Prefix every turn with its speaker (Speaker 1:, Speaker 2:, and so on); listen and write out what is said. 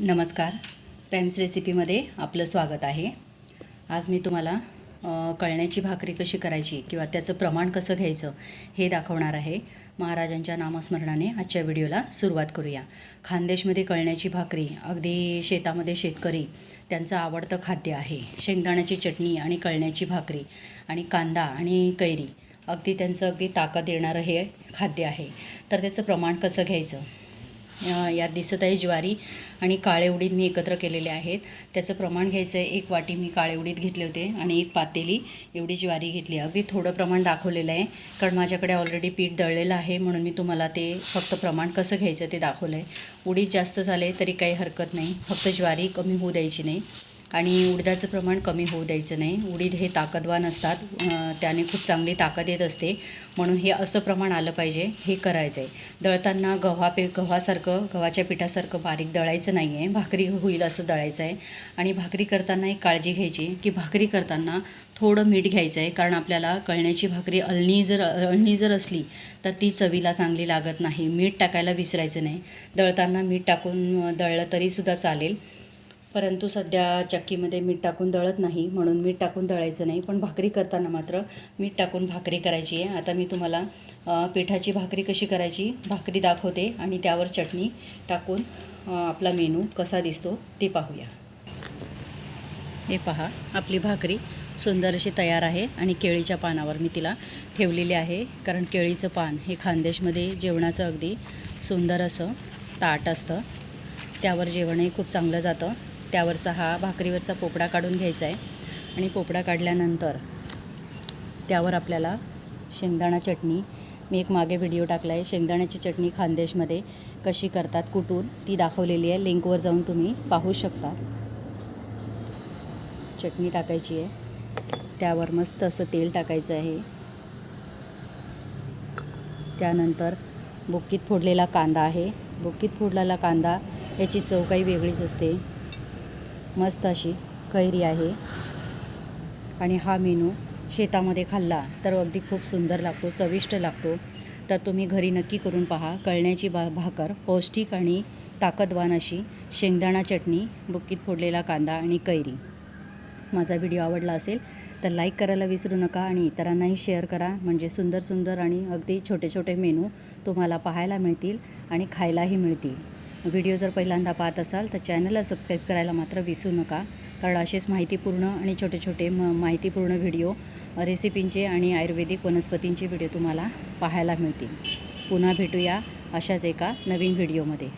Speaker 1: नमस्कार. पॅम्स रेसिपीमध्ये आपलं स्वागत आहे. आज मी तुम्हाला कळण्याची भाकरी कशी करायची किंवा त्याचं प्रमाण कसं घ्यायचं हे दाखवणार आहे. महाराजांच्या नामस्मरणाने आजच्या व्हिडिओला सुरुवात करूया. खानदेशमध्ये कळण्याची भाकरी अगदी शेतामध्ये शेतकरी त्यांचं आवडतं खाद्य आहे. शेंगदाण्याची चटणी आणि कळण्याची भाकरी आणि कांदा आणि कैरी अगदी त्यांचं अगदी ताकद येणारं हे खाद्य आहे. तर त्याचं प्रमाण कसं घ्यायचं? यात दिसत आहे ज्वारी आणि काळे उडीद मी एकत्र केलेले आहेत. त्याचं प्रमाण घ्यायचं आहे एक वाटी मी काळे उडीद घेतले होते आणि एक पातेली एवढी ज्वारी घेतली. अगदी थोडं प्रमाण दाखवलेलं आहे कारण माझ्याकडे ऑलरेडी पीठ दळलेलं आहे म्हणून मी तुम्हाला ते फक्त प्रमाण कसं घ्यायचं ते दाखवलं आहे उडीद जास्त झाले तरी काही हरकत नाही. फक्त ज्वारी कमी होऊ द्यायची नाही. आणि उडदाचं प्रमाण कमी होऊ द्यायचं नाही. उडीद हे ताकदवान असतात. त्याने खूप चांगली ताकद येत असते. म्हणून हे असं प्रमाण आलं पाहिजे. हे करायचं आहे दळताना गव्हा पे गव्हासारखं गव्हाच्या पिठासारखं बारीक दळायचं नाही आहे भाकरी होईल असं दळायचं आहे आणि भाकरी करताना एक काळजी घ्यायची की भाकरी करताना थोडं मीठ घ्यायचं आहे कारण आपल्याला कळण्याची भाकरी अळणी जर अळणी जर असली तर ती चवीला चांगली लागत नाही. मीठ टाकायला विसरायचं नाही. दळताना मीठ टाकून दळलं तरीसुद्धा चालेल. परंतु सध्या चक्कीमध्ये मीठ टाकून दळत नाही म्हणून मीठ टाकून दळायचं नाही. पण भाकरी करताना मात्र मीठ टाकून भाकरी करायची आहे. आता मी तुम्हाला पिठाची भाकरी कशी करायची भाकरी दाखवते आणि त्यावर चटणी टाकून आपला मेनू कसा दिसतो ते पाहूया. हे पहा आपली भाकरी सुंदर अशी तयार आहे आणि केळीच्या पानावर मी तिला ठेवलेली आहे. कारण केळीचं पान हे खानदेशमध्ये जेवणाचं अगदी सुंदर असं ताट असतं. त्यावर जेवणही खूप चांगलं जातं. त्यावरचा हा भाकरीवरचा पोपडा काढून घ्यायचा आहे. आणि पोपडा काढल्यानंतर त्यावर आपल्याला शेंगदाणा चटणी मी एक मागे व्हिडिओ टाकला आहे. शेंगदाण्याची चटणी खानदेशमध्ये कशी करतात कुटून ती दाखवलेली आहे. लिंकवर जाऊन तुम्ही पाहू शकता. चटणी टाकायची आहे. त्यावर मस्त असं तेल टाकायचं आहे. त्यानंतर बुक्कीत फोडलेला कांदा आहे. बुक्कीत फोडलेला कांदा याची चव काही वेगळीच असते. मस्त अशी कैरी आहे. आणि हा मेनू शेतामध्ये खाल्ला तर अगदी खूप सुंदर लागतो चविष्ट लागतो. तर तुम्ही घरी नक्की करून पहा. कळण्याची बा भाकर पौष्टिक आणि ताकदवान अशी शेंगदाणा चटणी बुक्कीत फोडलेला कांदा आणि कैरी. माझा व्हिडिओ आवडला असेल तर लाईक करायला विसरू नका आणि इतरांनाही शेअर करा. म्हणजे सुंदर सुंदर आणि अगदी छोटे छोटे मेनू तुम्हाला पाहायला मिळतील आणि खायलाही मिळतील. व्हिडिओ जर पहिल्यांदा पाहत असाल तर चॅनलला सबस्क्राईब करायला मात्र विसरू नका. कारण असेच माहितीपूर्ण आणि छोटे छोटे म माहितीपूर्ण व्हिडिओ रेसिपींचे आणि आयुर्वेदिक वनस्पतींचे व्हिडिओ तुम्हाला पाहायला मिळतील. पुन्हा भेटूया अशाच एका नवीन व्हिडिओमध्ये.